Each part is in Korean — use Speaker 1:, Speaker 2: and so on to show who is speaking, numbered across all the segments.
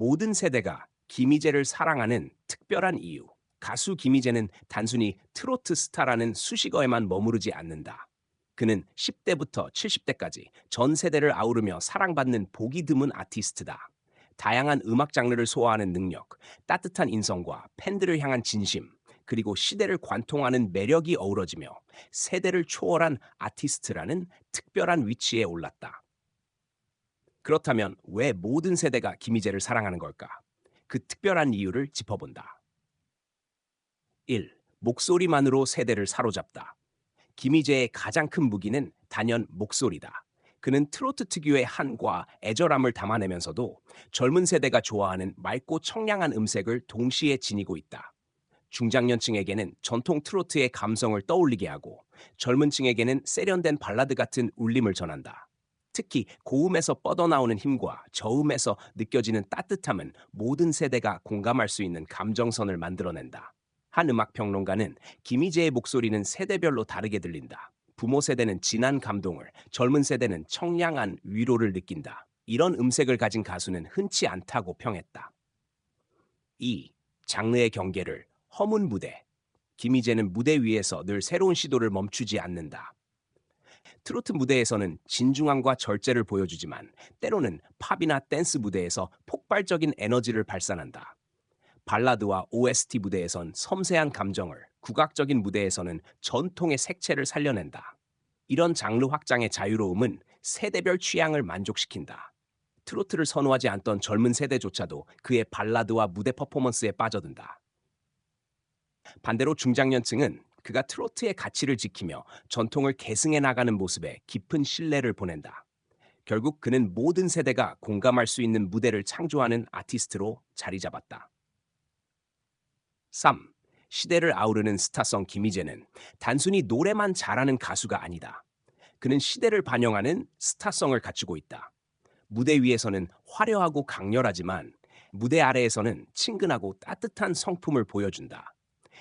Speaker 1: 모든 세대가 김희재를 사랑하는 특별한 이유. 가수 김희재는 단순히 트로트 스타라는 수식어에만 머무르지 않는다. 그는 10대부터 70대까지 전 세대를 아우르며 사랑받는 보기 드문 아티스트다. 다양한 음악 장르를 소화하는 능력, 따뜻한 인성과 팬들을 향한 진심, 그리고 시대를 관통하는 매력이 어우러지며 세대를 초월한 아티스트라는 특별한 위치에 올랐다. 그렇다면 왜 모든 세대가 김희재를 사랑하는 걸까? 그 특별한 이유를 짚어본다. 1. 목소리만으로 세대를 사로잡다. 김희재의 가장 큰 무기는 단연 목소리다. 그는 트로트 특유의 한과 애절함을 담아내면서도 젊은 세대가 좋아하는 맑고 청량한 음색을 동시에 지니고 있다. 중장년층에게는 전통 트로트의 감성을 떠올리게 하고 젊은 층에게는 세련된 발라드 같은 울림을 전한다. 특히 고음에서 뻗어나오는 힘과 저음에서 느껴지는 따뜻함은 모든 세대가 공감할 수 있는 감정선을 만들어낸다. 한 음악 평론가는 김희재의 목소리는 세대별로 다르게 들린다. 부모 세대는 진한 감동을, 젊은 세대는 청량한 위로를 느낀다. 이런 음색을 가진 가수는 흔치 않다고 평했다. 2. 장르의 경계를 허문 무대. 김희재는 무대 위에서 늘 새로운 시도를 멈추지 않는다. 트로트 무대에서는 진중함과 절제를 보여주지만 때로는 팝이나 댄스 무대에서 폭발적인 에너지를 발산한다. 발라드와 OST 무대에선 섬세한 감정을, 국악적인 무대에서는 전통의 색채를 살려낸다. 이런 장르 확장의 자유로움은 세대별 취향을 만족시킨다. 트로트를 선호하지 않던 젊은 세대조차도 그의 발라드와 무대 퍼포먼스에 빠져든다. 반대로 중장년층은 그가 트로트의 가치를 지키며 전통을 계승해 나가는 모습에 깊은 신뢰를 보낸다. 결국 그는 모든 세대가 공감할 수 있는 무대를 창조하는 아티스트로 자리 잡았다. 3. 시대를 아우르는 스타성 김희재는 단순히 노래만 잘하는 가수가 아니다. 그는 시대를 반영하는 스타성을 갖추고 있다. 무대 위에서는 화려하고 강렬하지만 무대 아래에서는 친근하고 따뜻한 성품을 보여준다.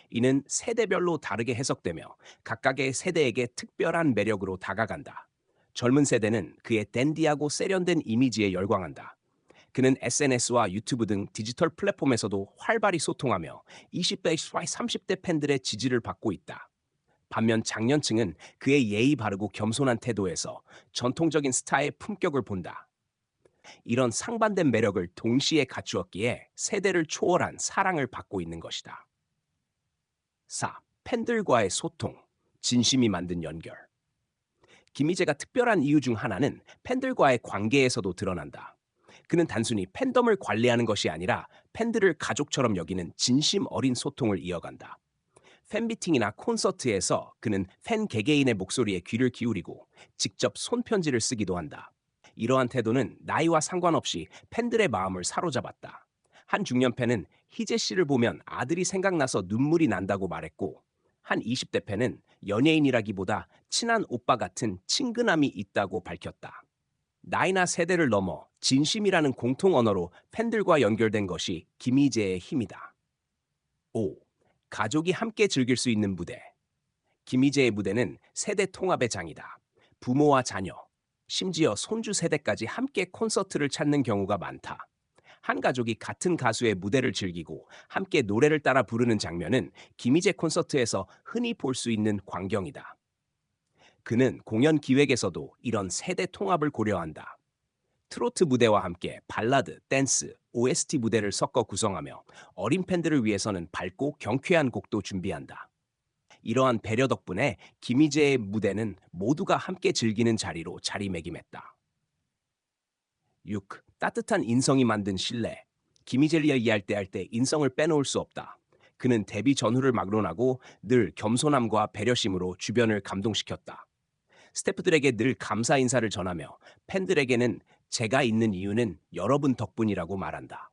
Speaker 1: 이는 세대별로 다르게 해석되며 각각의 세대에게 특별한 매력으로 다가간다. 젊은 세대는 그의 댄디하고 세련된 이미지에 열광한다. 그는 SNS와 유튜브 등 디지털 플랫폼에서도 활발히 소통하며 20대, 30대 팬들의 지지를 받고 있다. 반면 장년층은 그의 예의 바르고 겸손한 태도에서 전통적인 스타의 품격을 본다. 이런 상반된 매력을 동시에 갖추었기에 세대를 초월한 사랑을 받고 있는 것이다. 4. 팬들과의 소통, 진심이 만든 연결. 김희재가 특별한 이유 중 하나는 팬들과의 관계에서도 드러난다. 그는 단순히 팬덤을 관리하는 것이 아니라 팬들을 가족처럼 여기는 진심 어린 소통을 이어간다. 팬미팅이나 콘서트에서 그는 팬 개개인의 목소리에 귀를 기울이고 직접 손편지를 쓰기도 한다. 이러한 태도는 나이와 상관없이 팬들의 마음을 사로잡았다. 한 중년 팬은 희재 씨를 보면 아들이 생각나서 눈물이 난다고 말했고 한 20대 팬은 연예인이라기보다 친한 오빠 같은 친근함이 있다고 밝혔다. 나이나 세대를 넘어 진심이라는 공통 언어로 팬들과 연결된 것이 김희재의 힘이다. 5. 가족이 함께 즐길 수 있는 무대. 김희재의 무대는 세대 통합의 장이다. 부모와 자녀, 심지어 손주 세대까지 함께 콘서트를 찾는 경우가 많다. 한 가족이 같은 가수의 무대를 즐기고 함께 노래를 따라 부르는 장면은 김희재 콘서트에서 흔히 볼 수 있는 광경이다. 그는 공연 기획에서도 이런 세대 통합을 고려한다. 트로트 무대와 함께 발라드, 댄스, OST 무대를 섞어 구성하며 어린 팬들을 위해서는 밝고 경쾌한 곡도 준비한다. 이러한 배려 덕분에 김희재의 무대는 모두가 함께 즐기는 자리로 자리매김했다. 6. 따뜻한 인성이 만든 신뢰. 김희재를 이야기할 때 할 때 인성을 빼놓을 수 없다. 그는 데뷔 전후를 막론하고 늘 겸손함과 배려심으로 주변을 감동시켰다. 스태프들에게 늘 감사 인사를 전하며 팬들에게는 제가 있는 이유는 여러분 덕분이라고 말한다.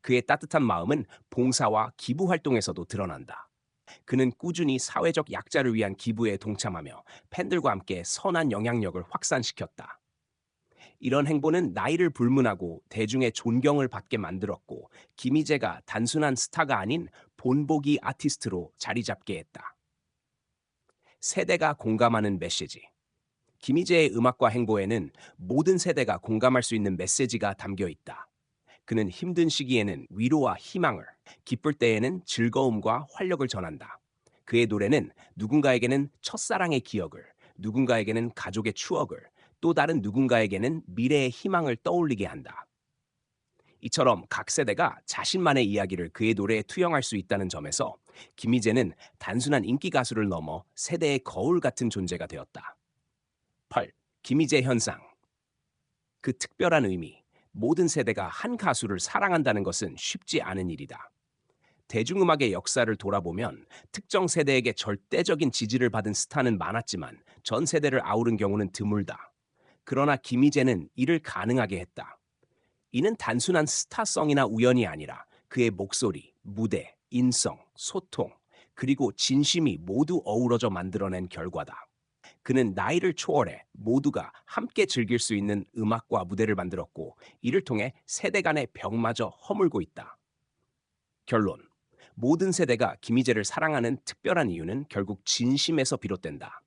Speaker 1: 그의 따뜻한 마음은 봉사와 기부 활동에서도 드러난다. 그는 꾸준히 사회적 약자를 위한 기부에 동참하며 팬들과 함께 선한 영향력을 확산시켰다. 이런 행보는 나이를 불문하고 대중의 존경을 받게 만들었고 김희재가 단순한 스타가 아닌 본보기 아티스트로 자리 잡게 했다. 세대가 공감하는 메시지. 김희재의 음악과 행보에는 모든 세대가 공감할 수 있는 메시지가 담겨 있다. 그는 힘든 시기에는 위로와 희망을, 기쁠 때에는 즐거움과 활력을 전한다. 그의 노래는 누군가에게는 첫사랑의 기억을, 누군가에게는 가족의 추억을, 또 다른 누군가에게는 미래의 희망을 떠올리게 한다. 이처럼 각 세대가 자신만의 이야기를 그의 노래에 투영할 수 있다는 점에서 김희재는 단순한 인기 가수를 넘어 세대의 거울 같은 존재가 되었다. 8. 김희재 현상. 그 특별한 의미, 모든 세대가 한 가수를 사랑한다는 것은 쉽지 않은 일이다. 대중음악의 역사를 돌아보면 특정 세대에게 절대적인 지지를 받은 스타는 많았지만 전 세대를 아우른 경우는 드물다. 그러나 김희재는 이를 가능하게 했다. 이는 단순한 스타성이나 우연이 아니라 그의 목소리, 무대, 인성, 소통, 그리고 진심이 모두 어우러져 만들어낸 결과다. 그는 나이를 초월해 모두가 함께 즐길 수 있는 음악과 무대를 만들었고 이를 통해 세대 간의 벽마저 허물고 있다. 결론. 모든 세대가 김희재를 사랑하는 특별한 이유는 결국 진심에서 비롯된다.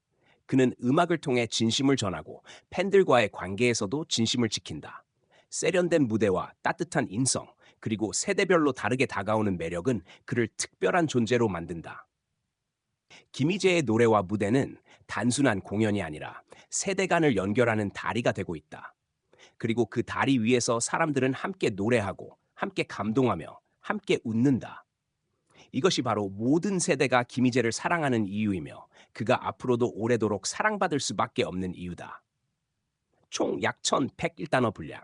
Speaker 1: 그는 음악을 통해 진심을 전하고 팬들과의 관계에서도 진심을 지킨다. 세련된 무대와 따뜻한 인성, 그리고 세대별로 다르게 다가오는 매력은 그를 특별한 존재로 만든다. 김희재의 노래와 무대는 단순한 공연이 아니라 세대 간을 연결하는 다리가 되고 있다. 그리고 그 다리 위에서 사람들은 함께 노래하고, 함께 감동하며, 함께 웃는다. 이것이 바로 모든 세대가 김희재를 사랑하는 이유이며 그가 앞으로도 오래도록 사랑받을 수밖에 없는 이유다. 총약 1101단어 분량.